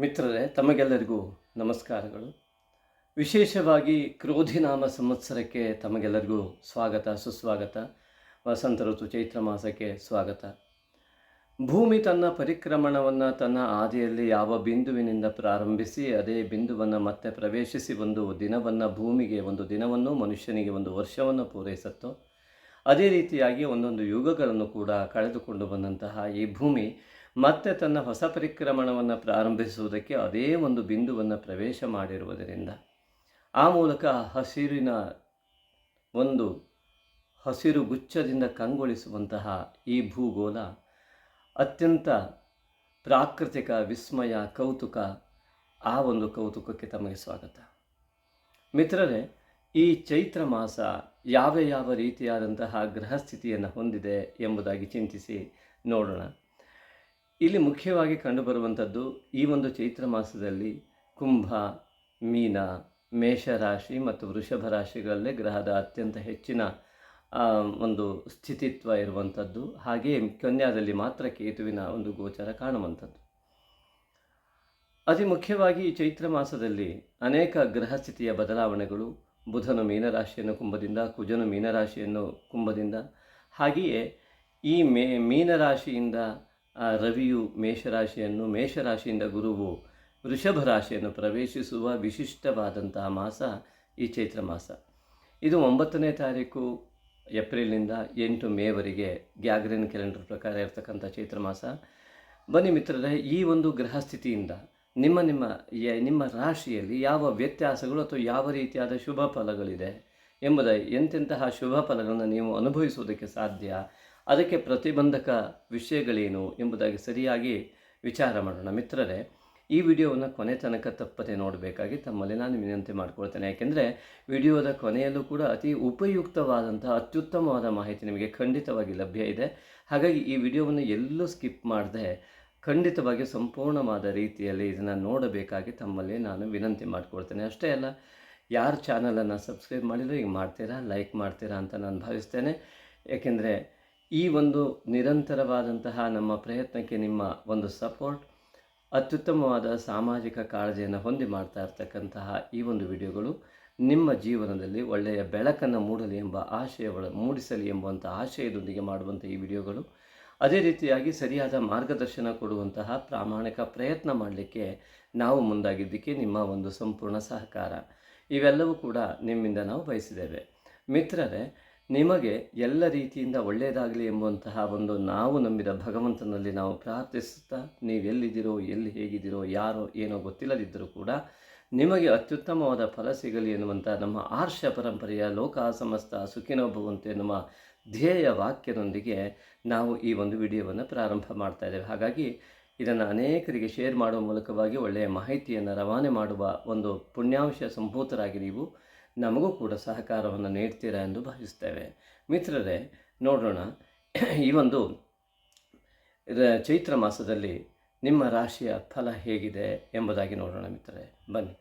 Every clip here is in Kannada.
ಮಿತ್ರರೇ, ತಮಗೆಲ್ಲರಿಗೂ ನಮಸ್ಕಾರಗಳು. ವಿಶೇಷವಾಗಿ ಕ್ರೋಧಿನಾಮ ಸಂವತ್ಸರಕ್ಕೆ ತಮಗೆಲ್ಲರಿಗೂ ಸ್ವಾಗತ, ಸುಸ್ವಾಗತ. ವಸಂತ ಋತು, ಚೈತ್ರ ಮಾಸಕ್ಕೆ ಸ್ವಾಗತ. ಭೂಮಿ ತನ್ನ ಪರಿಕ್ರಮಣವನ್ನು ತನ್ನ ಆದಿಯಲ್ಲಿ ಯಾವ ಬಿಂದುವಿನಿಂದ ಪ್ರಾರಂಭಿಸಿ, ಅದೇ ಬಿಂದುವನ್ನು ಮತ್ತೆ ಪ್ರವೇಶಿಸಿ ಒಂದು ದಿನವನ್ನು, ಭೂಮಿಗೆ ಒಂದು ದಿನವನ್ನು, ಮನುಷ್ಯನಿಗೆ ಒಂದು ವರ್ಷವನ್ನು ಪೂರೈಸುತ್ತೋ, ಅದೇ ರೀತಿಯಾಗಿ ಒಂದೊಂದು ಯುಗಗಳನ್ನು ಕೂಡ ಕಳೆದುಕೊಂಡು ಬಂದಂತಹ ಈ ಭೂಮಿ ಮತ್ತೆ ತನ್ನ ಹೊಸ ಪರಿಕ್ರಮಣವನ್ನು ಪ್ರಾರಂಭಿಸುವುದಕ್ಕೆ ಅದೇ ಒಂದು ಬಿಂದುವನ್ನು ಪ್ರವೇಶ ಮಾಡಿರುವುದರಿಂದ ಆ ಮೂಲಕ ಹಸಿರಿನ ಒಂದು ಹಸಿರು ಗುಚ್ಛದಿಂದ ಕಂಗೊಳಿಸುವಂತಹ ಈ ಭೂಗೋಳ ಅತ್ಯಂತ ಪ್ರಾಕೃತಿಕ, ವಿಸ್ಮಯ, ಕೌತುಕ, ಆ ಒಂದು ಕೌತುಕಕ್ಕೆ ತಮಗೆ ಸ್ವಾಗತ. ಮಿತ್ರರೇ, ಈ ಚೈತ್ರ ಮಾಸ ಯಾವ ಯಾವ ರೀತಿಯಾದಂತಹ ಗ್ರಹಸ್ಥಿತಿಯನ್ನು ಹೊಂದಿದೆ ಎಂಬುದಾಗಿ ಚಿಂತಿಸಿ ನೋಡೋಣ. ಇಲ್ಲಿ ಮುಖ್ಯವಾಗಿ ಕಂಡುಬರುವಂಥದ್ದು ಈ ಒಂದು ಚೈತ್ರ ಮಾಸದಲ್ಲಿ ಕುಂಭ, ಮೀನ, ಮೇಷರಾಶಿ ಮತ್ತು ವೃಷಭ ರಾಶಿಗಳಲ್ಲೇ ಗ್ರಹದ ಅತ್ಯಂತ ಹೆಚ್ಚಿನ ಒಂದು ಸ್ಥಿತಿತ್ವ ಇರುವಂಥದ್ದು. ಹಾಗೆಯೇ ಕನ್ಯಾದಲ್ಲಿ ಮಾತ್ರ ಕೇತುವಿನ ಒಂದು ಗೋಚರ ಕಾಣುವಂಥದ್ದು. ಅತಿ ಮುಖ್ಯವಾಗಿ ಈ ಚೈತ್ರ ಮಾಸದಲ್ಲಿ ಅನೇಕ ಗ್ರಹ ಸ್ಥಿತಿಯ ಬದಲಾವಣೆಗಳು, ಬುಧನು ಮೀನರಾಶಿಯನ್ನು ಕುಂಭದಿಂದ, ಕುಜನು ಮೀನರಾಶಿಯನ್ನು ಕುಂಭದಿಂದ. ಹಾಗೆಯೇ ಈ ಮೇ, ಮೀನರಾಶಿಯಿಂದ ಆ, ರವಿಯು ಮೇಷರಾಶಿಯನ್ನು ಮೇಷರಾಶಿಯಿಂದ ಗುರುವು ವೃಷಭ ರಾಶಿಯನ್ನು ಪ್ರವೇಶಿಸುವ ವಿಶಿಷ್ಟವಾದಂತಹ ಮಾಸ ಈ ಚೈತ್ರ ಮಾಸ. ಇದು ಒಂಬತ್ತನೇ ತಾರೀಕು ಏಪ್ರಿಲ್ನಿಂದ ಎಂಟು ಮೇವರೆಗೆ ಗ್ಯಾಗ್ರಿನ್ ಕ್ಯಾಲೆಂಡರ್ ಪ್ರಕಾರ ಇರತಕ್ಕಂಥ ಚೈತ್ರ ಮಾಸ. ಬನ್ನಿ ಮಿತ್ರರೇ ಈ ಒಂದು ಗ್ರಹ ಸ್ಥಿತಿಯಿಂದ ನಿಮ್ಮ ನಿಮ್ಮ ನಿಮ್ಮ ರಾಶಿಯಲ್ಲಿ ಯಾವ ವ್ಯತ್ಯಾಸಗಳು ಅಥವಾ ಯಾವ ರೀತಿಯಾದ ಶುಭ ಫಲಗಳಿದೆ ಎಂಬುದ ಎಂತೆಂತಹ ಶುಭ ಫಲಗಳನ್ನು ನೀವು ಅನುಭವಿಸುವುದಕ್ಕೆ ಸಾಧ್ಯ? ಅದಕ್ಕೆ ಪ್ರತಿಬಂಧಕ ವಿಷಯಗಳೇನು ಎಂಬುದಾಗಿ ಸರಿಯಾಗಿ ವಿಚಾರ ಮಾಡೋಣ. ಮಿತ್ರರೇ, ಈ ವಿಡಿಯೋವನ್ನು ಕೊನೆ ತನಕ ತಪ್ಪದೆ ನೋಡಬೇಕಾಗಿ ತಮ್ಮಲ್ಲಿ ನಾನು ವಿನಂತಿ ಮಾಡಿಕೊಳ್ತೇನೆ. ಯಾಕೆಂದರೆ, ವಿಡಿಯೋದ ಕೊನೆಯಲ್ಲೂ ಕೂಡ ಅತಿ ಉಪಯುಕ್ತವಾದಂತಹ ಅತ್ಯುತ್ತಮವಾದ ಮಾಹಿತಿ ನಿಮಗೆ ಖಂಡಿತವಾಗಿ ಲಭ್ಯ ಇದೆ. ಹಾಗಾಗಿ ಈ ವಿಡಿಯೋವನ್ನು ಎಲ್ಲೂ ಸ್ಕಿಪ್ ಮಾಡದೆ ಖಂಡಿತವಾಗಿ ಸಂಪೂರ್ಣವಾದ ರೀತಿಯಲ್ಲಿ ಇದನ್ನು ನೋಡಬೇಕಾಗಿ ತಮ್ಮಲ್ಲಿ ನಾನು ವಿನಂತಿ ಮಾಡಿಕೊಳ್ತೇನೆ. ಅಷ್ಟೇ ಅಲ್ಲ, ಯಾರು ಚಾನಲನ್ನು ಸಬ್ಸ್ಕ್ರೈಬ್ ಮಾಡಿದ್ರು ಈಗ ಮಾಡ್ತೀರಾ ಲೈಕ್ ಮಾಡ್ತೀರಾ ಅಂತ ನಾನು ಭಾವಿಸ್ತೇನೆ. ಏಕೆಂದರೆ ಈ ಒಂದು ನಿರಂತರವಾದಂತಹ ನಮ್ಮ ಪ್ರಯತ್ನಕ್ಕೆ ನಿಮ್ಮ ಒಂದು ಸಪೋರ್ಟ್, ಅತ್ಯುತ್ತಮವಾದ ಸಾಮಾಜಿಕ ಕಾಳಜಿಯನ್ನು ಹೊಂದಿ ಮಾಡ್ತಾ ಇರ್ತಕ್ಕಂತಹ ಈ ಒಂದು ವಿಡಿಯೋಗಳು ನಿಮ್ಮ ಜೀವನದಲ್ಲಿ ಒಳ್ಳೆಯ ಬೆಳಕನ್ನು ಮೂಡಲಿ ಎಂಬ ಆಶಯ ಮೂಡಿಸಲಿ ಎಂಬುವಂಥ ಆಶಯದೊಂದಿಗೆ ಮಾಡುವಂಥ ಈ ವಿಡಿಯೋಗಳು. ಅದೇ ರೀತಿಯಾಗಿ ಸರಿಯಾದ ಮಾರ್ಗದರ್ಶನ ಕೊಡುವಂತಹ ಪ್ರಾಮಾಣಿಕ ಪ್ರಯತ್ನ ಮಾಡಲಿಕ್ಕೆ ನಾವು ಮುಂದಾಗಿದ್ದಕ್ಕೆ ನಿಮ್ಮ ಒಂದು ಸಂಪೂರ್ಣ ಸಹಕಾರ. ಇವೆಲ್ಲವೂ ಕೂಡ ನಿಮ್ಮಿಂದ ನಾವು ಬಯಸಿದ್ದೇವೆ. ಮಿತ್ರರೇ ನಿಮಗೆ ಎಲ್ಲ ರೀತಿಯಿಂದ ಒಳ್ಳೆಯದಾಗಲಿ ಎಂಬಂತಹ ಒಂದು ನಾವು ನಂಬಿದ ಭಗವಂತನಲ್ಲಿ ನಾವು ಪ್ರಾರ್ಥಿಸುತ್ತಾ ನೀವು ಎಲ್ಲಿದ್ದೀರೋ, ಎಲ್ಲಿ ಹೇಗಿದ್ದೀರೋ, ಯಾರೋ, ಏನೋ ಗೊತ್ತಿಲ್ಲದಿದ್ದರೂ ಕೂಡ ನಿಮಗೆ ಅತ್ಯುತ್ತಮವಾದ ಫಲ ಸಿಗಲಿ ಎನ್ನುವಂಥ ನಮ್ಮ ಆರ್ಷ ಪರಂಪರೆಯ ಲೋಕ ಸಮಸ್ತ ಸುಖಿನೋ ನಮ್ಮ ಧ್ಯೇಯ ವಾಕ್ಯದೊಂದಿಗೆ ನಾವು ಈ ಒಂದು ವಿಡಿಯೋವನ್ನು ಪ್ರಾರಂಭ ಮಾಡ್ತಾ ಇದ್ದೇವೆ. ಹಾಗಾಗಿ ಇದನ್ನು ಅನೇಕರಿಗೆ ಶೇರ್ ಮಾಡುವ ಮೂಲಕವಾಗಿ ಒಳ್ಳೆಯ ಮಾಹಿತಿಯನ್ನು ರವಾನೆ ಮಾಡುವ ಒಂದು ಪುಣ್ಯಾಂಶ ಸಂಭೂತರಾಗಿ ನೀವು ನಮಗೂ ಕೂಡ ಸಹಕಾರವನ್ನು ನೀಡ್ತೀರಾ ಎಂದು ಭಾವಿಸ್ತೇವೆ. ಮಿತ್ರರೇ, ನೋಡೋಣ. ಈ ಒಂದು ಚೈತ್ರ ಮಾಸದಲ್ಲಿ ನಿಮ್ಮ ರಾಶಿಯ ಫಲ ಹೇಗಿದೆ ಎಂಬುದಾಗಿ ನೋಡೋಣ ಮಿತ್ರರೇ. ಬನ್ನಿ.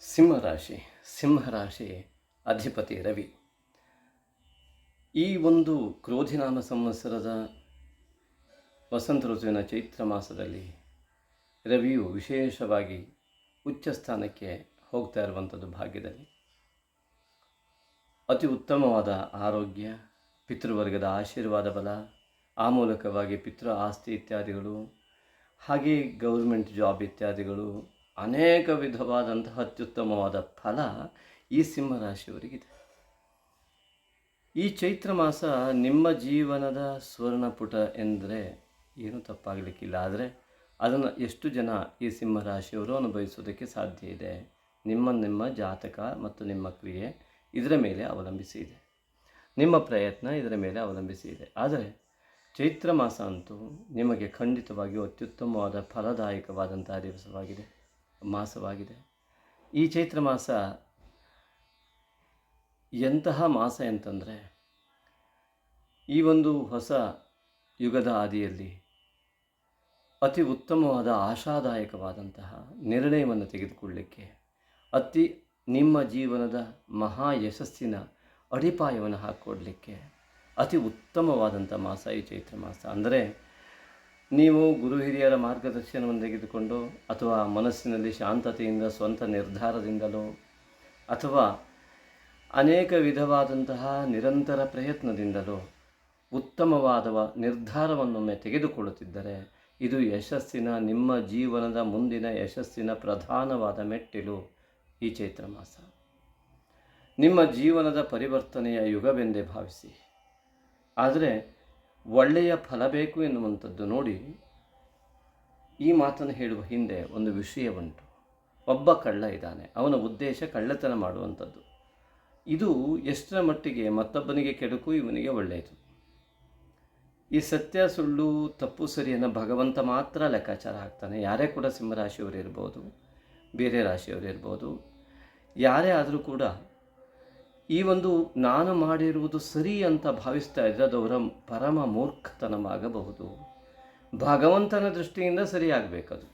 ಸಿಂಹರಾಶಿ ಸಿಂಹರಾಶಿ ಅಧಿಪತಿ ರವಿ. ಈ ಒಂದು ಕ್ರೋಧಿನಾಮ ಸಂವತ್ಸರದ ವಸಂತ ಋತುವಿನ ಚೈತ್ರ ಮಾಸದಲ್ಲಿ ರವಿಯು ವಿಶೇಷವಾಗಿ ಉಚ್ಚ ಸ್ಥಾನಕ್ಕೆ ಹೋಗ್ತಾ ಇರುವಂಥದ್ದು ಭಾಗ್ಯದಲ್ಲಿ. ಅತಿ ಉತ್ತಮವಾದ ಆರೋಗ್ಯ, ಪಿತೃವರ್ಗದ ಆಶೀರ್ವಾದ ಬಲ, ಆ ಮೂಲಕವಾಗಿ ಪಿತೃ ಆಸ್ತಿ ಇತ್ಯಾದಿಗಳು, ಹಾಗೆ ಗೌರ್ಮೆಂಟ್ ಜಾಬ್ ಇತ್ಯಾದಿಗಳು, ಅನೇಕ ವಿಧವಾದಂತಹ ಅತ್ಯುತ್ತಮವಾದ ಫಲ ಈ ಸಿಂಹರಾಶಿಯವರಿಗಿದೆ. ಈ ಚೈತ್ರ ಮಾಸ ನಿಮ್ಮ ಜೀವನದ ಸ್ವರ್ಣಪುಟ ಎಂದರೆ ಏನು ತಪ್ಪಾಗಲಿಕ್ಕಿಲ್ಲ. ಆದರೆ ಅದನ್ನು ಎಷ್ಟು ಜನ ಈ ಸಿಂಹರಾಶಿಯವರು ಅನುಭವಿಸೋದಕ್ಕೆ ಸಾಧ್ಯ ಇದೆ? ನಿಮ್ಮ ನಿಮ್ಮ ಜಾತಕ ಮತ್ತು ನಿಮ್ಮ ಕ್ರಿಯೆ. ಇದರ ಮೇಲೆ ಅವಲಂಬಿಸಿ ಇದೆ. ನಿಮ್ಮ ಪ್ರಯತ್ನ ಇದರ ಮೇಲೆ ಅವಲಂಬಿಸಿ ಇದೆ. ಆದರೆ ಚೈತ್ರ ಮಾಸ ಅಂತೂ ನಿಮಗೆ ಖಂಡಿತವಾಗಿಯೂ ಅತ್ಯುತ್ತಮವಾದ ಫಲದಾಯಕವಾದಂತಹ ದಿವಸವಾಗಿದೆ, ಮಾಸವಾಗಿದೆ. ಈ ಚೈತ್ರ ಮಾಸ ಎಂತಹ ಮಾಸ ಅಂತಂದರೆ ಈ ಒಂದು ಹೊಸ ಯುಗದ ಆದಿಯಲ್ಲಿ ಅತಿ ಉತ್ತಮವಾದ ಆಶಾದಾಯಕವಾದಂತಹ ನಿರ್ಣಯವನ್ನು ತೆಗೆದುಕೊಳ್ಳಲಿಕ್ಕೆ ಅತಿ ನಿಮ್ಮ ಜೀವನದ ಮಹಾ ಯಶಸ್ಸಿನ ಅಡಿಪಾಯವನ್ನು ಹಾಕಿಕೊಡಲಿಕ್ಕೆ ಅತಿ ಉತ್ತಮವಾದಂಥ ಮಾಸ ಈ ಚೈತ್ರ ಮಾಸ. ಅಂದರೆ ನೀವು ಗುರು ಹಿರಿಯರ ಮಾರ್ಗದರ್ಶನವನ್ನು ತೆಗೆದುಕೊಂಡು ಅಥವಾ ಮನಸ್ಸಿನಲ್ಲಿ ಶಾಂತತೆಯಿಂದ ಸ್ವಂತ ನಿರ್ಧಾರದಿಂದಲೋ ಅಥವಾ ಅನೇಕ ವಿಧವಾದಂತಹ ನಿರಂತರ ಪ್ರಯತ್ನದಿಂದಲೂ ಉತ್ತಮವಾದವ ನಿರ್ಧಾರವನ್ನೊಮ್ಮೆ ತೆಗೆದುಕೊಳ್ಳುತ್ತಿದ್ದರೆ ಇದು ಯಶಸ್ಸಿನ ನಿಮ್ಮ ಜೀವನದ ಮುಂದಿನ ಯಶಸ್ಸಿನ ಪ್ರಧಾನವಾದ ಮೆಟ್ಟಿಲು. ಈ ಚೈತ್ರ ಮಾಸ. ನಿಮ್ಮ ಜೀವನದ ಪರಿವರ್ತನೆಯ ಯುಗವೆಂದೇ ಭಾವಿಸಿ. ಆದರೆ ಒಳ್ಳೆಯ ಫಲ ಬೇಕು ಎನ್ನುವಂಥದ್ದು ನೋಡಿ ಈ ಮಾತನ್ನು ಹೇಳುವ ಹಿಂದೆ ಒಂದು ವಿಷಯ ಉಂಟು. ಒಬ್ಬ ಕಳ್ಳ ಇದ್ದಾನೆ. ಅವನ ಉದ್ದೇಶ ಕಳ್ಳತನ ಮಾಡುವಂಥದ್ದು. ಇದು ಎಷ್ಟರ ಮಟ್ಟಿಗೆ ಮತ್ತೊಬ್ಬನಿಗೆ ಕೆಡುಕು, ಇವನಿಗೆ ಒಳ್ಳೆಯದು. ಈ ಸತ್ಯ, ಸುಳ್ಳು, ತಪ್ಪು ಸರಿಯನ್ನು ಭಗವಂತ ಮಾತ್ರ ಲೆಕ್ಕಾಚಾರ ಹಾಕ್ತಾನೆ. ಯಾರೇ ಕೂಡ ಸಿಂಹರಾಶಿಯವರು ಇರ್ಬೋದು, ಬೇರೆ ರಾಶಿಯವರು ಇರ್ಬೋದು ಯಾರೇ ಆದರೂ ಕೂಡ ಈ ಒಂದು ನಾನು ಮಾಡಿರುವುದು ಸರಿ ಅಂತ ಭಾವಿಸ್ತಾ ಇದ್ದರೆ ಅದು ಅವರ ಪರಮ ಮೂರ್ಖತನವಾಗಬಹುದು. ಭಗವಂತನ ದೃಷ್ಟಿಯಿಂದ ಸರಿಯಾಗಬೇಕದು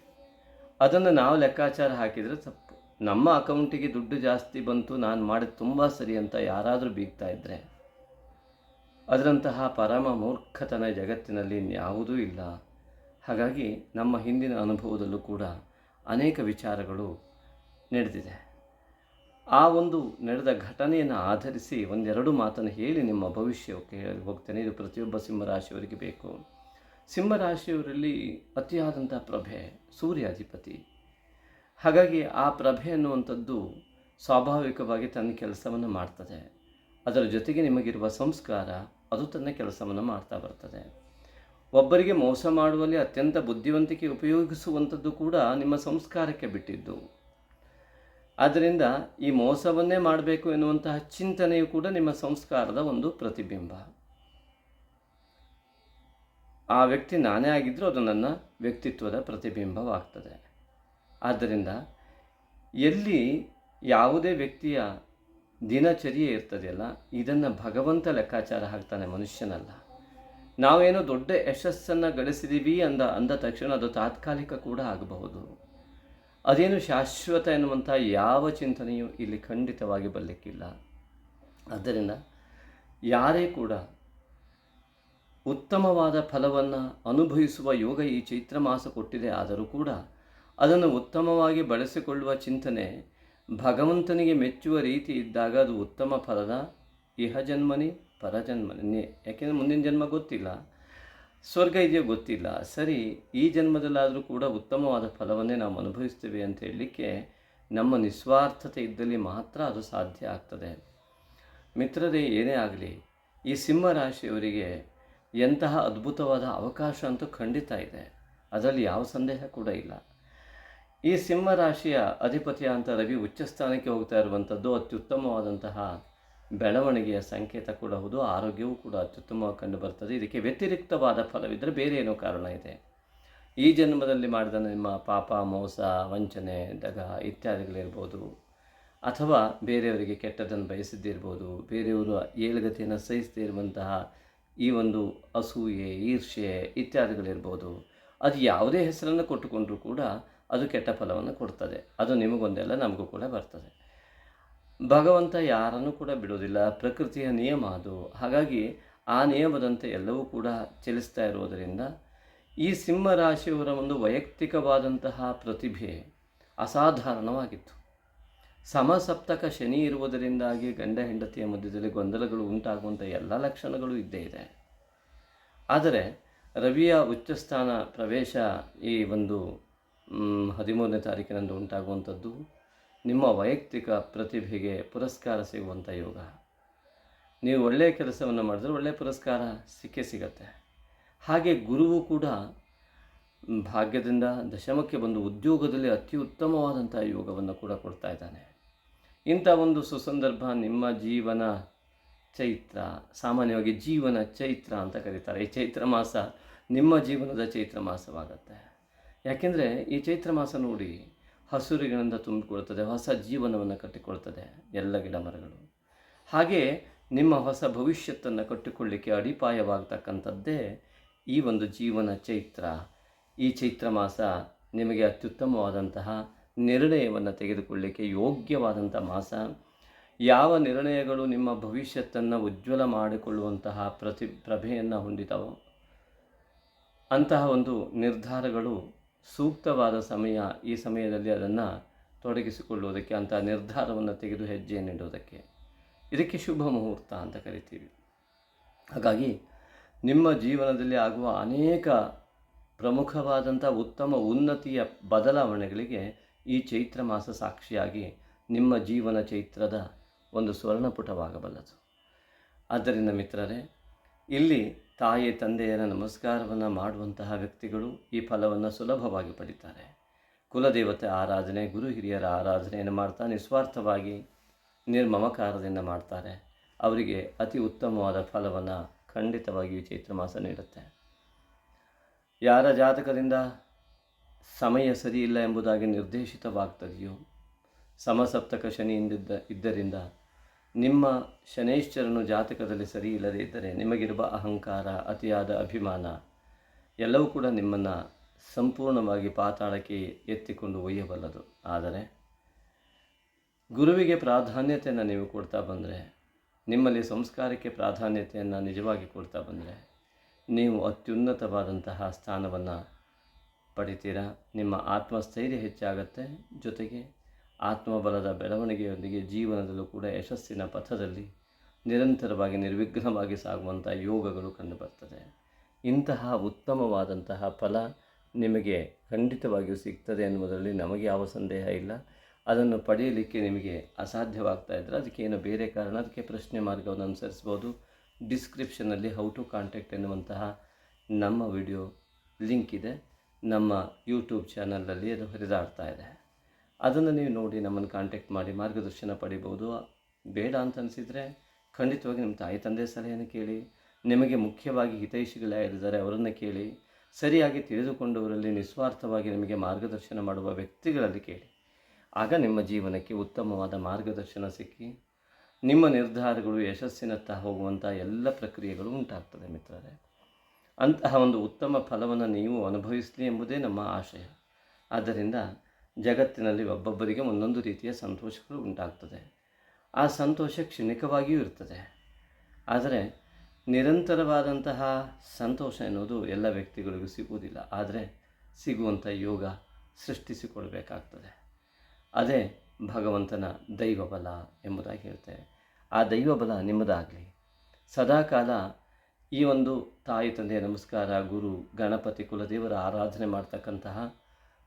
ಅದನ್ನು ನಾವು ಲೆಕ್ಕಾಚಾರ ಹಾಕಿದರೆ ತಪ್ಪು. ನಮ್ಮ ಅಕೌಂಟಿಗೆ ದುಡ್ಡು ಜಾಸ್ತಿ ಬಂತು, ನಾನು ಮಾಡಿದ ತುಂಬ ಸರಿ ಅಂತ ಯಾರಾದರೂ ಬೀಗ್ತಾ ಇದ್ದರೆ ಅದರಂತಹ ಪರಮ ಮೂರ್ಖತನ ಜಗತ್ತಿನಲ್ಲಿ ಯಾವುದೂ ಇಲ್ಲ. ಹಾಗಾಗಿ ನಮ್ಮ ಹಿಂದಿನ ಅನುಭವದಲ್ಲೂ ಕೂಡ ಅನೇಕ ವಿಚಾರಗಳು ನಡೆದಿದೆ. ಆ ಒಂದು ನಡೆದ ಘಟನೆಯನ್ನು ಆಧರಿಸಿ ಒಂದೆರಡು ಮಾತನ್ನು ಹೇಳಿ ನಿಮ್ಮ ಭವಿಷ್ಯಕ್ಕೆ ಹೇಳಿ ಹೋಗ್ತೇನೆ. ಇದು ಪ್ರತಿಯೊಬ್ಬ ಸಿಂಹರಾಶಿಯವರಿಗೆ ಬೇಕು. ಸಿಂಹರಾಶಿಯವರಲ್ಲಿ ಅತಿಯಾದಂಥ ಪ್ರಭೆ ಸೂರ್ಯಾಧಿಪತಿ. ಹಾಗಾಗಿ ಆ ಪ್ರಭೆ ಅನ್ನುವಂಥದ್ದು ಸ್ವಾಭಾವಿಕವಾಗಿ ತನ್ನ ಕೆಲಸವನ್ನು ಮಾಡ್ತದೆ. ಅದರ ಜೊತೆಗೆ ನಿಮಗಿರುವ ಸಂಸ್ಕಾರ ಅದು ತನ್ನ ಕೆಲಸವನ್ನು ಮಾಡ್ತಾ ಬರ್ತದೆ. ಒಬ್ಬರಿಗೆ ಮೋಸ ಮಾಡುವಲ್ಲಿ ಅತ್ಯಂತ ಬುದ್ಧಿವಂತಿಕೆ ಉಪಯೋಗಿಸುವಂಥದ್ದು ಕೂಡ ನಿಮ್ಮ ಸಂಸ್ಕಾರಕ್ಕೆ ಬಿಟ್ಟಿದ್ದು. ಆದ್ದರಿಂದ ಈ ಮೋಸವನ್ನೇ ಮಾಡಬೇಕು ಎನ್ನುವಂತಹ ಚಿಂತನೆಯು ಕೂಡ ನಿಮ್ಮ ಸಂಸ್ಕಾರದ ಒಂದು ಪ್ರತಿಬಿಂಬ. ಆ ವ್ಯಕ್ತಿ ನಾನೇ ಆಗಿದ್ದರೂ ಅದು ನನ್ನ ವ್ಯಕ್ತಿತ್ವದ ಪ್ರತಿಬಿಂಬವಾಗ್ತದೆ. ಆದ್ದರಿಂದ ಎಲ್ಲಿ ಯಾವುದೇ ವ್ಯಕ್ತಿಯ ದಿನಚರ್ಯೆ ಇರ್ತದೆಯಲ್ಲ, ಇದನ್ನು ಭಗವಂತ ಲೆಕ್ಕಾಚಾರ ಹಾಕ್ತಾನೆ, ಮನುಷ್ಯನಲ್ಲ. ನಾವೇನೋ ದೊಡ್ಡ ಯಶಸ್ಸನ್ನು ಗಳಿಸಿದ್ದೀವಿ ಅಂದ ಅಂದ ತಕ್ಷಣ ಅದು ತಾತ್ಕಾಲಿಕ ಕೂಡ ಆಗಬಹುದು. ಅದೇನು ಶಾಶ್ವತ ಎನ್ನುವಂಥ ಯಾವ ಚಿಂತನೆಯೂ ಇಲ್ಲಿ ಖಂಡಿತವಾಗಿ ಬರಲಿಕ್ಕಿಲ್ಲ. ಆದ್ದರಿಂದ ಯಾರೇ ಕೂಡ ಉತ್ತಮವಾದ ಫಲವನ್ನು ಅನುಭವಿಸುವ ಯೋಗ ಈ ಚೈತ್ರ ಮಾಸ ಕೊಟ್ಟಿದೆ ಆದರೂ ಕೂಡ ಅದನ್ನು ಉತ್ತಮವಾಗಿ ಬಳಸಿಕೊಳ್ಳುವ ಚಿಂತನೆ ಭಗವಂತನಿಗೆ ಮೆಚ್ಚುವ ರೀತಿ ಇದ್ದಾಗ ಅದು ಉತ್ತಮ ಫಲದ ಇಹ ಜನ್ಮನಿ ಪರಜನ್ಮನಿ ಯಾಕೆಂದರೆ ಮುಂದಿನ ಜನ್ಮ ಗೊತ್ತಿಲ್ಲ. ಸ್ವರ್ಗ ಇದೆಯೋ ಗೊತ್ತಿಲ್ಲ. ಸರಿ, ಈ ಜನ್ಮದಲ್ಲಾದರೂ ಕೂಡ ಉತ್ತಮವಾದ ಫಲವನ್ನೇ ನಾವು ಅನುಭವಿಸ್ತೇವೆ ಅಂತ ಹೇಳಲಿಕ್ಕೆ ನಮ್ಮ ನಿಸ್ವಾರ್ಥತೆ ಇದ್ದಲ್ಲಿ ಮಾತ್ರ ಅದು ಸಾಧ್ಯ ಆಗ್ತದೆ. ಮಿತ್ರರೇ, ಏನೇ ಆಗಲಿ, ಈ ಸಿಂಹ ರಾಶಿಯವರಿಗೆ ಎಂತಹ ಅದ್ಭುತವಾದ ಅವಕಾಶ ಅಂತೂ ಖಂಡಿತ ಇದೆ. ಅದರಲ್ಲಿ ಯಾವ ಸಂದೇಹ ಕೂಡ ಇಲ್ಲ. ಈ ಸಿಂಹ ಅಧಿಪತಿಯ ಅಧಿಪತಿ ಅಂತ ರವಿ ಉಚ್ಚ ಸ್ಥಾನಕ್ಕೆ ಹೋಗ್ತಾ ಇರುವಂಥದ್ದು ಅತ್ಯುತ್ತಮವಾದಂತಹ ಬೆಳವಣಿಗೆಯ ಸಂಕೇತ ಕೂಡ ಹೌದು, ಆರೋಗ್ಯವೂ ಕೂಡ ಅತ್ಯುತ್ತಮವಾಗಿ ಕಂಡು ಬರ್ತದೆ ಇದಕ್ಕೆ ವ್ಯತಿರಿಕ್ತವಾದ ಫಲವಿದ್ದರೆ ಬೇರೆ ಏನೋ ಕಾರಣ ಇದೆ. ಈ ಜನ್ಮದಲ್ಲಿ ಮಾಡಿದ ನಿಮ್ಮ ಪಾಪ, ಮೋಸ, ವಂಚನೆ, ದಗ ಇತ್ಯಾದಿಗಳಿರ್ಬೋದು. ಅಥವಾ ಬೇರೆಯವರಿಗೆ ಕೆಟ್ಟದನ್ನು ಬಯಸಿದ್ದಿರ್ಬೋದು. ಬೇರೆಯವರು ಏಳುಗತಿಯನ್ನು ಸಹಿಸದೇ ಇರುವಂತಹ ಈ ಒಂದು ಅಸೂಯೆ ಈರ್ಷೆ ಇತ್ಯಾದಿಗಳಿರ್ಬೋದು. ಅದು ಯಾವುದೇ ಹೆಸರನ್ನು ಕೊಟ್ಟುಕೊಂಡರೂ ಕೂಡ ಅದು ಕೆಟ್ಟ ಫಲವನ್ನು ಕೊಡ್ತದೆ. ಅದು ನಿಮಗೊಂದೆಲ್ಲ ನಮಗೂ ಕೂಡ ಬರ್ತದೆ. ಭಗವಂತ ಯಾರನ್ನು ಕೂಡ ಬಿಡೋದಿಲ್ಲ ಪ್ರಕೃತಿಯ ನಿಯಮ ಅದು. ಹಾಗಾಗಿ ಆ ನಿಯಮದಂತೆ ಎಲ್ಲವೂ ಕೂಡ ಚಲಿಸ್ತಾ ಇರುವುದರಿಂದ ಈ ಸಿಂಹ ರಾಶಿಯವರ ಒಂದು ವೈಯಕ್ತಿಕವಾದಂತಹ ಪ್ರತಿಭೆ ಅಸಾಧಾರಣವಾಗಿತ್ತು. ಸಮಸಪ್ತಕ ಶನಿ ಇರುವುದರಿಂದಾಗಿ ಗಂಡ ಹೆಂಡತಿಯ ಮಧ್ಯದಲ್ಲಿ ಗೊಂದಲಗಳು ಉಂಟಾಗುವಂಥ ಎಲ್ಲ ಲಕ್ಷಣಗಳು ಇದ್ದೇ ಇದೆ. ಆದರೆ ರವಿಯ ಉಚ್ಚಸ್ಥಾನ ಪ್ರವೇಶ ಈ ಒಂದು ಹದಿಮೂರನೇ ತಾರೀಕಿನಂದು ಉಂಟಾಗುವಂಥದ್ದು. ನಿಮ್ಮ ವೈಯಕ್ತಿಕ ಪ್ರತಿಭೆಗೆ ಪುರಸ್ಕಾರ ಸಿಗುವಂಥ ಯೋಗ. ನೀವು ಒಳ್ಳೆಯ ಕೆಲಸವನ್ನು ಮಾಡಿದ್ರೆ ಒಳ್ಳೆಯ ಪುರಸ್ಕಾರ ಸಿಕ್ಕೇ ಸಿಗತ್ತೆ. ಹಾಗೆ ಗುರುವು ಕೂಡ ಭಾಗ್ಯದಿಂದ ದಶಮಕ್ಕೆ ಬಂದು ಉದ್ಯೋಗದಲ್ಲಿ ಅತಿ ಉತ್ತಮವಾದಂಥ ಯೋಗವನ್ನು ಕೂಡ ಕೊಡ್ತಾ ಇದ್ದಾನೆ. ಇಂಥ ಒಂದು ಸುಸಂದರ್ಭ ನಿಮ್ಮ ಜೀವನ ಚೈತ್ರ, ಸಾಮಾನ್ಯವಾಗಿ ಜೀವನ ಚೈತ್ರ ಅಂತ ಕರೀತಾರೆ. ಈ ಚೈತ್ರ ಮಾಸ ನಿಮ್ಮ ಜೀವನದ ಚೈತ್ರ ಮಾಸವಾಗತ್ತೆ. ಯಾಕೆಂದರೆ ಈ ಚೈತ್ರ ಮಾಸ ನೋಡಿ ಹಸುರುಗಳಿಂದ ತುಂಬಿಕೊಳ್ಳುತ್ತದೆ, ಹೊಸ ಜೀವನವನ್ನು ಕಟ್ಟಿಕೊಳ್ತದೆ ಎಲ್ಲ ಗಿಡ ಮರಗಳು ಹಾಗೆ ನಿಮ್ಮ ಹೊಸ ಭವಿಷ್ಯತ್ತನ್ನು ಕಟ್ಟಿಕೊಳ್ಳಿಕ್ಕೆ ಅಡಿಪಾಯವಾಗತಕ್ಕಂಥದ್ದೇ ಈ ಒಂದು ಜೀವನ ಚೈತ್ರ. ಈ ಚೈತ್ರ ಮಾಸ ನಿಮಗೆ ಅತ್ಯುತ್ತಮವಾದಂತಹ ನಿರ್ಣಯವನ್ನು ತೆಗೆದುಕೊಳ್ಳಿಕ್ಕೆ ಯೋಗ್ಯವಾದಂಥ ಮಾಸ. ಯಾವ ನಿರ್ಣಯಗಳು ನಿಮ್ಮ ಭವಿಷ್ಯತ್ತನ್ನು ಉಜ್ವಲ ಮಾಡಿಕೊಳ್ಳುವಂತಹ ಪ್ರತಿ ಪ್ರಭೆಯನ್ನು ಹೊಂದಿದವೋ ಅಂತಹ ಒಂದು ನಿರ್ಧಾರಗಳು ಸೂಕ್ತವಾದ ಸಮಯ ಈ ಸಮಯದಲ್ಲಿ ಅದನ್ನು ತೊಡಗಿಸಿಕೊಳ್ಳುವುದಕ್ಕೆ ಅಂತಹ ನಿರ್ಧಾರವನ್ನು ತೆಗೆದು ಹೆಜ್ಜೆಯನ್ನಿಡುವುದಕ್ಕೆ ಇದಕ್ಕೆ ಶುಭ ಮುಹೂರ್ತ ಅಂತ ಕರಿತೀವಿ. ಹಾಗಾಗಿ ನಿಮ್ಮ ಜೀವನದಲ್ಲಿ ಆಗುವ ಅನೇಕ ಪ್ರಮುಖವಾದಂಥ ಉತ್ತಮ ಉನ್ನತಿಯ ಬದಲಾವಣೆಗಳಿಗೆ ಈ ಚೈತ್ರ ಮಾಸ ಸಾಕ್ಷಿಯಾಗಿ ನಿಮ್ಮ ಜೀವನ ಚೈತ್ರದ ಒಂದು ಸ್ವರ್ಣಪುಟವಾಗಬಲ್ಲದು. ಆದ್ದರಿಂದ ಮಿತ್ರರೇ, ಇಲ್ಲಿ ತಾಯಿ ತಂದೆಯರ ನಮಸ್ಕಾರವನ್ನು ಮಾಡುವಂತಹ ವ್ಯಕ್ತಿಗಳು ಈ ಫಲವನ್ನು ಸುಲಭವಾಗಿ ಪಡಿತಾರೆ. ಕುಲದೇವತೆ ಆರಾಧನೆ, ಗುರು ಹಿರಿಯರ ಆರಾಧನೆಯನ್ನು ಮಾಡ್ತಾ ನಿಸ್ವಾರ್ಥವಾಗಿ ನಿರ್ಮಮಕಾರದಿಂದ ಮಾಡ್ತಾರೆ. ಅವರಿಗೆ ಅತಿ ಉತ್ತಮವಾದ ಫಲವನ್ನು ಖಂಡಿತವಾಗಿಯೂ ಚೈತ್ರ ಮಾಸ ನೀಡುತ್ತೆ. ಯಾರ ಜಾತಕದಿಂದ ಸಮಯ ಸರಿಯಿಲ್ಲ ಎಂಬುದಾಗಿ ನಿರ್ದೇಶಿತವಾಗ್ತದೆಯೋ, ಸಮಸಪ್ತಕ ಶನಿಯಿಂದಿದ್ದ ಇದ್ದರಿಂದ ನಿಮ್ಮ ಶನೈಶ್ಚರನು ಜಾತಕದಲ್ಲಿ ಸರಿ ಇಲ್ಲದೇ ಇದ್ದರೆ ನಿಮಗಿರುವ ಅಹಂಕಾರ, ಅತಿಯಾದ ಅಭಿಮಾನ, ಎಲ್ಲವೂ ಕೂಡ ನಿಮ್ಮನ್ನು ಸಂಪೂರ್ಣವಾಗಿ ಪಾತಾಳಕ್ಕೆ ಎತ್ತಿಕೊಂಡು ಒಯ್ಯಬಲ್ಲದು. ಆದರೆ ಗುರುವಿಗೆ ಪ್ರಾಧಾನ್ಯತೆಯನ್ನು ನೀವು ಕೊಡ್ತಾ ಬಂದರೆ, ನಿಮ್ಮಲ್ಲಿ ಸಂಸ್ಕಾರಕ್ಕೆ ಪ್ರಾಧಾನ್ಯತೆಯನ್ನು ನಿಜವಾಗಿ ಕೊಡ್ತಾ ಬಂದರೆ, ನೀವು ಅತ್ಯುನ್ನತವಾದಂತಹ ಸ್ಥಾನವನ್ನು ಪಡಿತೀರಾ? ನಿಮ್ಮ ಆತ್ಮಸ್ಥೈರ್ಯ ಹೆಚ್ಚಾಗತ್ತೆ? ಜೊತೆಗೆ ಆತ್ಮಬಲದ ಬೆಳವಣಿಗೆಯೊಂದಿಗೆ ಜೀವನದಲ್ಲೂ ಕೂಡ ಯಶಸ್ಸಿನ ಪಥದಲ್ಲಿ ನಿರಂತರವಾಗಿ ನಿರ್ವಿಘ್ನವಾಗಿ ಸಾಗುವಂಥ ಯೋಗಗಳು ಕಂಡುಬರ್ತದೆ. ಇಂತಹ ಉತ್ತಮವಾದಂತಹ ಫಲ ನಿಮಗೆ ಖಂಡಿತವಾಗಿಯೂ ಸಿಗ್ತದೆ ಎನ್ನುವುದರಲ್ಲಿ ನಮಗೆ ಯಾವ ಸಂದೇಹ ಇಲ್ಲ. ಅದನ್ನು ಪಡೆಯಲಿಕ್ಕೆ ನಿಮಗೆ ಅಸಾಧ್ಯವಾಗ್ತಾ ಇದ್ದರೆ ಅದಕ್ಕೆ ಏನೋ ಬೇರೆ ಕಾರಣ, ಅದಕ್ಕೆ ಪ್ರಶ್ನೆ ಮಾರ್ಗವನ್ನು ಅನುಸರಿಸ್ಬೋದು. ಡಿಸ್ಕ್ರಿಪ್ಷನಲ್ಲಿ ಹೌ ಟು ಕಾಂಟ್ಯಾಕ್ಟ್ ಎನ್ನುವಂತಹ ನಮ್ಮ ವಿಡಿಯೋ ಲಿಂಕ್ ಇದೆ. ನಮ್ಮ ಯೂಟ್ಯೂಬ್ ಚಾನಲಲ್ಲಿ ಅದು ಹರಿದಾಡ್ತಾ ಇದೆ. ಅದನ್ನು ನೀವು ನೋಡಿ ನಮ್ಮನ್ನು ಕಾಂಟ್ಯಾಕ್ಟ್ ಮಾಡಿ, ಮಾರ್ಗದರ್ಶನ ಪಡಿಬೋದು. ಬೇಡ ಅಂತ ಅನಿಸಿದರೆ ಖಂಡಿತವಾಗಿ ನಿಮ್ಮ ತಾಯಿ ತಂದೆ ಸಲಹೆಯನ್ನು ಕೇಳಿ, ನಿಮಗೆ ಮುಖ್ಯವಾಗಿ ಹಿತೈಷಿಗಳಾಗಿದ್ದಾರೆ ಅವರನ್ನು ಕೇಳಿ, ಸರಿಯಾಗಿ ತಿಳಿದುಕೊಂಡವರಲ್ಲಿ ನಿಸ್ವಾರ್ಥವಾಗಿ ನಿಮಗೆ ಮಾರ್ಗದರ್ಶನ ಮಾಡುವ ವ್ಯಕ್ತಿಗಳಲ್ಲಿ ಕೇಳಿ. ಆಗ ನಿಮ್ಮ ಜೀವನಕ್ಕೆ ಉತ್ತಮವಾದ ಮಾರ್ಗದರ್ಶನ ಸಿಕ್ಕಿ, ನಿಮ್ಮ ನಿರ್ಧಾರಗಳು ಯಶಸ್ಸಿನತ್ತ ಹೋಗುವಂಥ ಎಲ್ಲ ಪ್ರಕ್ರಿಯೆಗಳು ಉಂಟಾಗ್ತದೆ ಮಿತ್ರರೇ. ಅಂತಹ ಒಂದು ಉತ್ತಮ ಫಲವನ್ನು ನೀವು ಅನುಭವಿಸಲಿ ಎಂಬುದೇ ನಮ್ಮ ಆಶಯ. ಆದ್ದರಿಂದ ಜಗತ್ತಿನಲ್ಲಿ ಒಬ್ಬೊಬ್ಬರಿಗೆ ಒಂದೊಂದು ರೀತಿಯ ಸಂತೋಷಗಳು ಉಂಟಾಗ್ತದೆ. ಆ ಸಂತೋಷ ಕ್ಷಣಿಕವಾಗಿಯೂ ಇರ್ತದೆ. ಆದರೆ ನಿರಂತರವಾದಂತಹ ಸಂತೋಷ ಎನ್ನುವುದು ಎಲ್ಲ ವ್ಯಕ್ತಿಗಳಿಗೂ ಸಿಗುವುದಿಲ್ಲ. ಆದರೆ ಸಿಗುವಂಥ ಯೋಗ ಸೃಷ್ಟಿಸಿಕೊಳ್ಬೇಕಾಗ್ತದೆ. ಅದೇ ಭಗವಂತನ ದೈವಬಲ ಎಂಬುದಾಗಿ ಹೇಳ್ತೇವೆ. ಆ ದೈವಬಲ ನಿಮ್ಮದಾಗಲಿ. ಸದಾಕಾಲ ಈ ಒಂದು ತಾಯಿ ತಂದೆಯ ನಮಸ್ಕಾರ, ಗುರು, ಗಣಪತಿ, ಕುಲದೇವರ ಆರಾಧನೆ ಮಾಡ್ತಕ್ಕಂತಹ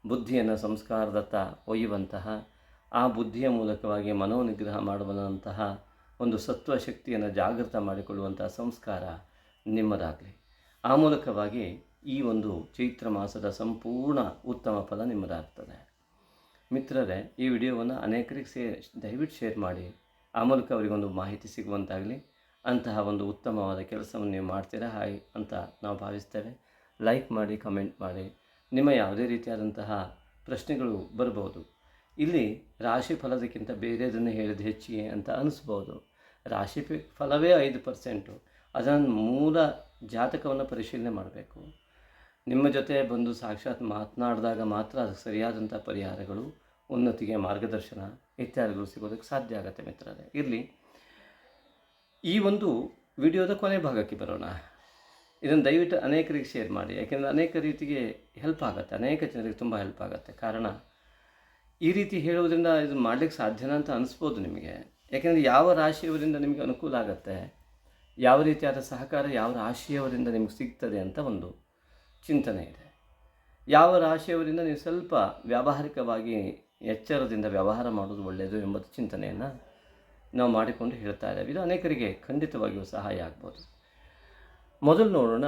ಬುದ್ಧಿಯನ್ನು ಸಂಸ್ಕಾರದತ್ತ ಒಯ್ಯುವಂತಹ, ಆ ಬುದ್ಧಿಯ ಮೂಲಕವಾಗಿ ಮನೋನಿಗ್ರಹ ಮಾಡುವಂತಹ ಒಂದು ಸತ್ವ ಶಕ್ತಿಯನ್ನು ಜಾಗೃತ ಮಾಡಿಕೊಳ್ಳುವಂತಹ ಸಂಸ್ಕಾರ ನಿಮ್ಮದಾಗಲಿ. ಆ ಮೂಲಕವಾಗಿ ಈ ಒಂದು ಚೈತ್ರ ಮಾಸದ ಸಂಪೂರ್ಣ ಉತ್ತಮ ಫಲ ನಿಮ್ಮದಾಗ್ತದೆ. ಮಿತ್ರರೇ, ಈ ವಿಡಿಯೋವನ್ನು ಅನೇಕರಿಗೆ ಸೇ ದಯವಿಟ್ಟು ಶೇರ್ ಮಾಡಿ. ಆ ಮೂಲಕ ಅವರಿಗೊಂದು ಮಾಹಿತಿ ಸಿಗುವಂತಾಗಲಿ, ಅಂತಹ ಒಂದು ಉತ್ತಮವಾದ ಕೆಲಸವನ್ನು ನೀವು ಮಾಡ್ತೀರಾ, ಹಾಯ್ ಅಂತ ನಾವು ಭಾವಿಸ್ತೇವೆ. ಲೈಕ್ ಮಾಡಿ, ಕಮೆಂಟ್ ಮಾಡಿ. ನಿಮ್ಮ ಯಾವುದೇ ರೀತಿಯಾದಂತಹ ಪ್ರಶ್ನೆಗಳು ಬರಬಹುದು. ಇಲ್ಲಿ ರಾಶಿ ಫಲದಕ್ಕಿಂತ ಬೇರೆದನ್ನು ಹೇಳಿದ ಹೆಚ್ಚಿಗೆ ಅಂತ ಅನಿಸ್ಬೋದು ರಾಶಿ ಫಲವೇ ಐದು ಪರ್ಸೆಂಟು. ಅದನ್ನು ಮೂಲ ಜಾತಕವನ್ನು ಪರಿಶೀಲನೆ ಮಾಡಬೇಕು. ನಿಮ್ಮ ಜೊತೆ ಬಂದು ಸಾಕ್ಷಾತ್ ಮಾತನಾಡಿದಾಗ ಮಾತ್ರ ಅದಕ್ಕೆ ಸರಿಯಾದಂಥ ಪರಿಹಾರಗಳು, ಉನ್ನತಿಗೆ ಮಾರ್ಗದರ್ಶನ ಇತ್ಯಾದಿಗಳು ಸಿಗೋದಕ್ಕೆ ಸಾಧ್ಯ ಆಗುತ್ತೆ ಮಿತ್ರರೇ. ಇರಲಿ. ಈ ಒಂದು ವಿಡಿಯೋದ ಕೊನೆ ಭಾಗಕ್ಕೆ ಬರೋಣ. ಇದನ್ನು ದಯವಿಟ್ಟು ಅನೇಕರಿಗೆ ಶೇರ್ ಮಾಡಿ. ಯಾಕೆಂದರೆ ಅನೇಕ ರೀತಿಗೆ ಹೆಲ್ಪ್ ಆಗುತ್ತೆ. ಅನೇಕ ಜನರಿಗೆ ತುಂಬ ಹೆಲ್ಪ್ ಆಗುತ್ತೆ. ಕಾರಣ, ಈ ರೀತಿ ಹೇಳುವುದರಿಂದ ಇದು ಮಾಡಲಿಕ್ಕೆ ಸಾಧ್ಯನ ಅಂತ ಅನಿಸ್ಬೋದು ನಿಮಗೆ. ಯಾಕೆಂದರೆ ಯಾವ ರಾಶಿಯವರಿಂದ ನಿಮಗೆ ಅನುಕೂಲ ಆಗುತ್ತೆ, ಯಾವ ರೀತಿಯಾದ ಸಹಕಾರ ಯಾವ ರಾಶಿಯವರಿಂದ ನಿಮಗೆ ಸಿಗ್ತದೆ ಅಂತ ಒಂದು ಚಿಂತನೆ ಇದೆ. ಯಾವ ರಾಶಿಯವರಿಂದ ನೀವು ಸ್ವಲ್ಪ ವ್ಯಾವಹಾರಿಕವಾಗಿ ಎಚ್ಚರದಿಂದ ವ್ಯವಹಾರ ಮಾಡೋದು ಒಳ್ಳೆಯದು ಎಂಬ ಚಿಂತನೆಯನ್ನು ನಾವು ಮಾಡಿಕೊಂಡು ಹೇಳ್ತಾ ಇದ್ದೇವೆ. ಇದು ಅನೇಕರಿಗೆ ಖಂಡಿತವಾಗಿಯೂ ಸಹಾಯ ಆಗ್ಬೋದು. ಮೊದಲು ನೋಡೋಣ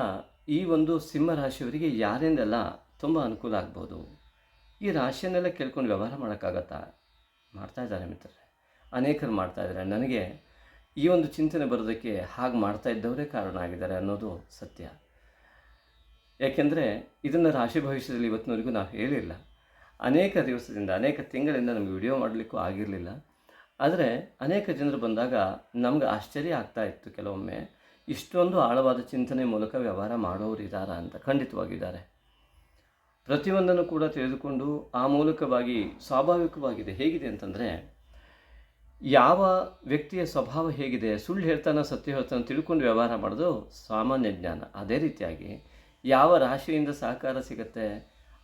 ಈ ಒಂದು ಸಿಂಹ ರಾಶಿಯವರಿಗೆ ಯಾರಿಂದೆಲ್ಲ ತುಂಬ ಅನುಕೂಲ ಆಗ್ಬೋದು? ಈ ರಾಶಿಯನ್ನೆಲ್ಲ ಕೇಳ್ಕೊಂಡು ವ್ಯವಹಾರ ಮಾಡೋಕ್ಕಾಗತ್ತಾ? ಮಾಡ್ತಾ ಇದ್ದಾರೆ ಮಿತ್ರರೇ. ಅನೇಕರು ಮಾಡ್ತಾ ಇದ್ದಾರೆ. ನನಗೆ ಈ ಒಂದು ಚಿಂತನೆ ಬರೋದಕ್ಕೆ ಹಾಗೆ ಮಾಡ್ತಾ ಇದ್ದವರೇ ಕಾರಣ ಆಗಿದ್ದಾರೆ ಅನ್ನೋದು ಸತ್ಯ. ಯಾಕೆಂದರೆ ಇದನ್ನು ರಾಶಿ ಭವಿಷ್ಯದಲ್ಲಿ ಇವತ್ತಿನವರೆಗೂ ನಾವು ಹೇಳಿಲ್ಲ. ಅನೇಕ ದಿವಸದಿಂದ, ಅನೇಕ ತಿಂಗಳಿಂದ ನಮಗೆ ವಿಡಿಯೋ ಮಾಡಲಿಕ್ಕೂ ಆಗಿರಲಿಲ್ಲ. ಆದರೆ ಅನೇಕ ಜನರು ಬಂದಾಗ ನಮ್ಗೆ ಆಶ್ಚರ್ಯ ಆಗ್ತಾ ಇತ್ತು ಕೆಲವೊಮ್ಮೆ. ಇಷ್ಟೊಂದು ಆಳವಾದ ಚಿಂತನೆ ಮೂಲಕ ವ್ಯವಹಾರ ಮಾಡೋರು ಇದ್ದಾರಾ ಅಂತ ಖಂಡಿತವಾಗಿದ್ದಾರೆ. ಪ್ರತಿಯೊಂದನ್ನು ಕೂಡ ತಿಳಿದುಕೊಂಡು ಆ ಮೂಲಕವಾಗಿ ಸ್ವಾಭಾವಿಕವಾಗಿದೆ. ಹೇಗಿದೆ ಅಂತಂದರೆ, ಯಾವ ವ್ಯಕ್ತಿಯ ಸ್ವಭಾವ ಹೇಗಿದೆ, ಸುಳ್ಳು ಹೇಳ್ತಾನೆ ಸತ್ಯ ಹೇಳ್ತಾನೆ ತಿಳ್ಕೊಂಡು ವ್ಯವಹಾರ ಮಾಡೋದು ಸಾಮಾನ್ಯ ಜ್ಞಾನ. ಅದೇ ರೀತಿಯಾಗಿ ಯಾವ ರಾಶಿಯಿಂದ ಸಹಕಾರ ಸಿಗುತ್ತೆ,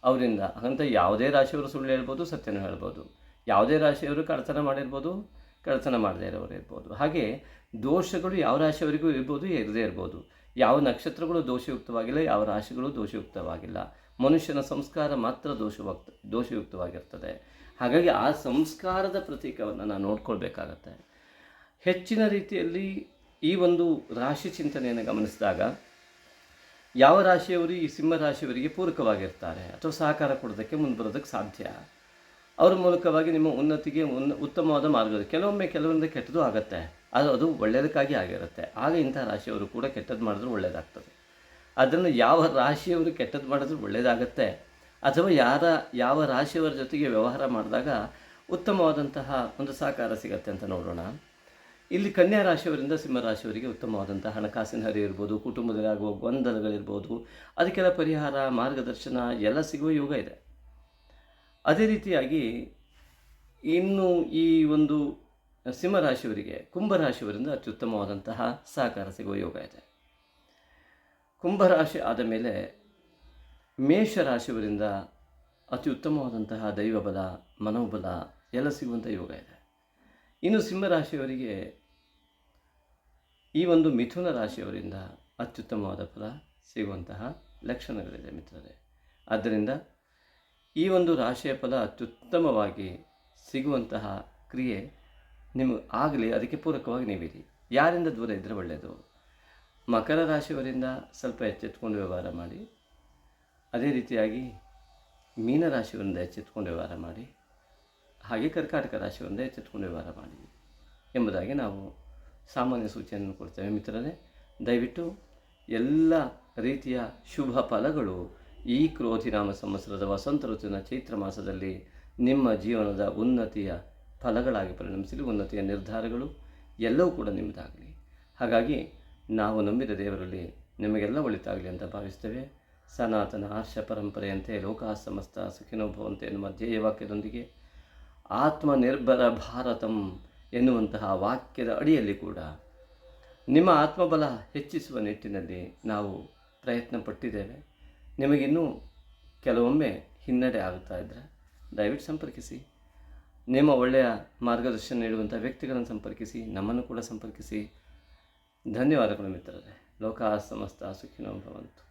ಅವರಿಂದ ಅಂತ ಯಾವುದೇ ರಾಶಿಯವರು ಸುಳ್ಳು ಹೇಳ್ಬೋದು, ಸತ್ಯನೂ ಹೇಳ್ಬೋದು. ಯಾವುದೇ ರಾಶಿಯವರು ಕಳ್ತನ ಮಾಡಿರ್ಬೋದು ಕಳ್ತನ ಮಾಡದೇ ಇರೋರು ಇರ್ಬೋದು. ಹಾಗೆ ದೋಷಗಳು ಯಾವ ರಾಶಿಯವರಿಗೂ ಇರ್ಬೋದು, ಇರದೇ ಇರ್ಬೋದು. ಯಾವ ನಕ್ಷತ್ರಗಳು ದೋಷಯುಕ್ತವಾಗಿಲ್ಲ, ಯಾವ ರಾಶಿಗಳು ದೋಷಯುಕ್ತವಾಗಿಲ್ಲ. ಮನುಷ್ಯನ ಸಂಸ್ಕಾರ ಮಾತ್ರ ದೋಷವಾಗ್ತ ದೋಷಯುಕ್ತವಾಗಿರ್ತದೆ. ಹಾಗಾಗಿ ಆ ಸಂಸ್ಕಾರದ ಪ್ರತೀಕವನ್ನು ನಾವು ನೋಡ್ಕೊಳ್ಬೇಕಾಗತ್ತೆ. ಹೆಚ್ಚಿನ ರೀತಿಯಲ್ಲಿ ಈ ಒಂದು ರಾಶಿ ಚಿಂತನೆಯನ್ನು ಗಮನಿಸಿದಾಗ, ಯಾವ ರಾಶಿಯವರು ಈ ಸಿಂಹ ರಾಶಿಯವರಿಗೆ ಪೂರಕವಾಗಿರ್ತಾರೆ ಅಥವಾ ಸಹಕಾರ ಕೊಡೋದಕ್ಕೆ ಮುಂದೆ ಬರೋದಕ್ಕೆ ಸಾಧ್ಯ? ಅವರ ಮೂಲಕವಾಗಿ ನಿಮ್ಮ ಉನ್ನತಿಗೆ ಉನ್ನ, ಉತ್ತಮವಾದ ಮಾರ್ಗ ಕೆಲವೊಮ್ಮೆ ಕೆಲವೊಂದು ಕೆಟ್ಟದ್ದು ಆಗುತ್ತೆ. ಅದು ಅದು ಒಳ್ಳೆಯದಕ್ಕಾಗಿ ಆಗಿರುತ್ತೆ. ಆಗ ಇಂಥ ರಾಶಿಯವರು ಕೂಡ ಕೆಟ್ಟದ್ದು ಮಾಡಿದ್ರು ಒಳ್ಳೆಯದಾಗ್ತದೆ ಅದನ್ನು ಯಾವ ರಾಶಿಯವರು ಕೆಟ್ಟದ್ದು ಮಾಡಿದ್ರು ಒಳ್ಳೆಯದಾಗತ್ತೆ ಅಥವಾ ಯಾರ, ಯಾವ ರಾಶಿಯವರ ಜೊತೆಗೆ ವ್ಯವಹಾರ ಮಾಡಿದಾಗ ಉತ್ತಮವಾದಂತಹ ಒಂದು ಸಹಕಾರ ಸಿಗತ್ತೆ ಅಂತ ನೋಡೋಣ. ಇಲ್ಲಿ ಕನ್ಯಾ ರಾಶಿಯವರಿಂದ ಸಿಂಹರಾಶಿಯವರಿಗೆ ಉತ್ತಮವಾದಂಥ ಹಣಕಾಸಿನ ಹರಿ ಇರ್ಬೋದು ಕುಟುಂಬದಲ್ಲಿ ಆಗುವ ಗೊಂದಲಗಳಿರ್ಬೋದು, ಅದಕ್ಕೆಲ್ಲ ಪರಿಹಾರ, ಮಾರ್ಗದರ್ಶನ, ಎಲ್ಲ ಸಿಗುವ ಯೋಗ ಇದೆ. ಅದೇ ರೀತಿಯಾಗಿ ಇನ್ನು ಈ ಒಂದು ಸಿಂಹರಾಶಿಯವರಿಗೆ ಕುಂಭರಾಶಿಯವರಿಂದ ಅತ್ಯುತ್ತಮವಾದಂತಹ ಸಹಕಾರ ಸಿಗುವ ಯೋಗ ಇದೆ. ಕುಂಭರಾಶಿ ಆದ ಮೇಲೆ ಮೇಷರಾಶಿಯವರಿಂದ ಅತಿ ಉತ್ತಮವಾದಂತಹ ದೈವಬಲ, ಮನೋಬಲ ಎಲ್ಲ ಸಿಗುವಂಥ ಯೋಗ ಇದೆ. ಇನ್ನು ಸಿಂಹರಾಶಿಯವರಿಗೆ ಈ ಒಂದು ಮಿಥುನ ರಾಶಿಯವರಿಂದ ಅತ್ಯುತ್ತಮವಾದ ಫಲ ಸಿಗುವಂತಹ ಲಕ್ಷಣಗಳಿದೆ ಮಿತ್ರರೇ. ಆದ್ದರಿಂದ ಈ ಒಂದು ರಾಶಿಯ ಫಲ ಅತ್ಯುತ್ತಮವಾಗಿ ಸಿಗುವಂತಹ ಕ್ರಿಯೆ ನಿಮಗೆ ಆಗಲಿ ಅದಕ್ಕೆ ಪೂರಕವಾಗಿ ನೀವಿರಿ. ಯಾರಿಂದ ದೂರ ಇದ್ದರೆ ಒಳ್ಳೆಯದು ಮಕರ ರಾಶಿಯವರಿಂದ ಸ್ವಲ್ಪ ಎಚ್ಚೆತ್ಕೊಂಡು ವ್ಯವಹಾರ ಮಾಡಿ. ಅದೇ ರೀತಿಯಾಗಿ ಮೀನರಾಶಿಯವರಿಂದ ಎಚ್ಚೆತ್ಕೊಂಡು ವ್ಯವಹಾರ ಮಾಡಿ. ಹಾಗೆ ಕರ್ಕಾಟಕ ರಾಶಿಯವರಿಂದ ಎಚ್ಚೆತ್ಕೊಂಡು ವ್ಯವಹಾರ ಮಾಡಿ ಎಂಬುದಾಗಿ ನಾವು ಸಾಮಾನ್ಯ ಸೂಚನೆಯನ್ನು ಕೊಡ್ತೇವೆ ಮಿತ್ರರೇ. ದಯವಿಟ್ಟು ಎಲ್ಲ ರೀತಿಯ ಶುಭ ಫಲಗಳು ಈ ಕ್ರೋಧಿನಾಮ ಸಂವತ್ಸರದ ವಸಂತ ಋತುವಿನ ಚೈತ್ರ ಮಾಸದಲ್ಲಿ ನಿಮ್ಮ ಜೀವನದ ಉನ್ನತಿಯ ಫಲಗಳಾಗಿ ಪರಿಣಮಿಸಲಿ, ಉನ್ನತಿಯ ನಿರ್ಧಾರಗಳು ಎಲ್ಲವೂ ಕೂಡ ನಿಮ್ಮದಾಗಲಿ. ಹಾಗಾಗಿ ನಾವು ನಂಬಿದ ದೇವರಲ್ಲಿ ನಿಮಗೆಲ್ಲ ಒಳಿತಾಗಲಿ ಅಂತ ಭಾವಿಸ್ತೇವೆ. ಸನಾತನ ಹರ್ಷ ಪರಂಪರೆಯಂತೆ, ಲೋಕ ಸಮಸ್ತ ಸುಖಿನೋ ಭವಂತೆ ಎನ್ನುವ ಧ್ಯೇಯ ವಾಕ್ಯದೊಂದಿಗೆ ಆತ್ಮನಿರ್ಭರ ಭಾರತಂ ಎನ್ನುವಂತಹ ವಾಕ್ಯದ ಅಡಿಯಲ್ಲಿ ಕೂಡ ನಿಮ್ಮ ಆತ್ಮಬಲ ಹೆಚ್ಚಿಸುವ ನಿಟ್ಟಿನಲ್ಲಿ ನಾವು ಪ್ರಯತ್ನ ಪಟ್ಟಿದ್ದೇವೆ. ನಿಮಗಿನ್ನೂ ಕೆಲವೊಮ್ಮೆ ಹಿನ್ನಡೆ ಆಗುತ್ತಾ ಇದ್ದರೆ ದಯವಿಟ್ಟು ಸಂಪರ್ಕಿಸಿ. ನಿಮ್ಮ ಒಳ್ಳೆಯ ಮಾರ್ಗದರ್ಶನ ನೀಡುವಂಥ ವ್ಯಕ್ತಿಗಳನ್ನು ಸಂಪರ್ಕಿಸಿ, ನಮ್ಮನ್ನು ಕೂಡ ಸಂಪರ್ಕಿಸಿ. ಧನ್ಯವಾದಗಳು ಮಿತ್ರರೇ. ಲೋಕ ಸಮಸ್ತ ಸುಖಿನೋ ಭವಂತು.